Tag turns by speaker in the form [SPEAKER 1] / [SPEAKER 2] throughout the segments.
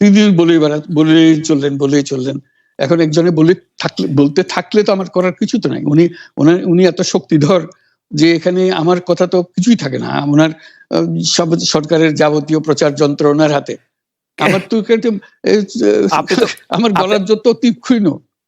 [SPEAKER 1] তিনি বলেই বেড়া বলেই চললেন বলেই চললেন। এখন একজনে বলে থাকলে বলতে থাকলে তো আমার করার কিছু তো নাই। উনি ওনার উনি এত শক্তিধর যে এখানে আমার কথা তো কিছুই থাকে না। ওনার সব সরকারের যাবতীয় প্রচার যন্ত্র ওনার হাতে। আমার তো আমার গলার যত তীক্ষ্ণ।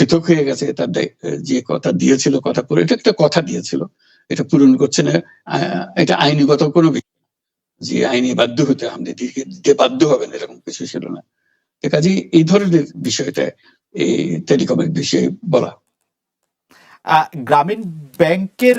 [SPEAKER 1] পৃথক হয়ে গেছে তার যে কথা দিয়েছিল, কথা করে এটা একটা কথা দিয়েছিল। এটা পূরণ করছে না এটা আইনিগত কোনো যে আইনি বাধ্য হতে আমাদের দিতে বাধ্য হবেন এরকম কিছু ছিল না। কাজে এই ধরনের বিষয়টা এই টেলিকমের বিষয়ে বলা।
[SPEAKER 2] গ্রামীণ ব্যাংকের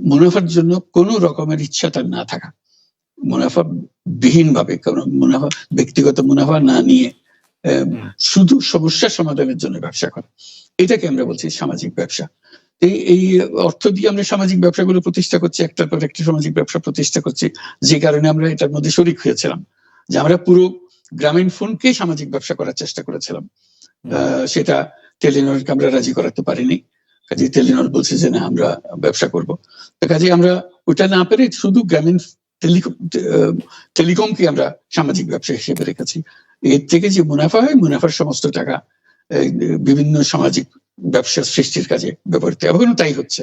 [SPEAKER 1] মুনাফার জন্য কোনো রকমের ইচ্ছা তার না থাকা। মুনাফা বিহীন ভাবে মুনাফা ব্যক্তিগত মুনাফা না নিয়ে আহ, শুধু সমস্যা সমাধানের জন্য ব্যবসা করা। এটাকে আমরা বলছি সামাজিক ব্যবসা। এই এই অর্থ দিয়ে আমরা সামাজিক ব্যবসাগুলো প্রতিষ্ঠা করছি একটার পর একটা সামাজিক ব্যবসা প্রতিষ্ঠা করছি যে কারণে আমরা এটার মধ্যে শরিক হয়েছিলাম। যে আমরা পুরো গ্রামীণ ফোনকে সামাজিক ব্যবসা করার চেষ্টা করেছিলাম। আহ, সেটা টেলিনরকে আমরা রাজি করাতে পারিনি। কাজে টেলিনর বলছে যে না, আমরা ব্যবসা করব। তো কাজে আমরা ওটা না পেরে শুধু গ্রামীণ টেলিকমকে আমরা সামাজিক ব্যবসা হিসেবে রেখেছি। এর থেকে যে মুনাফা হয়, মুনাফার সমস্ত টাকা বিভিন্ন সামাজিক ব্যবসা সৃষ্টির কাজে ব্যবহৃত এখনও তাই হচ্ছে।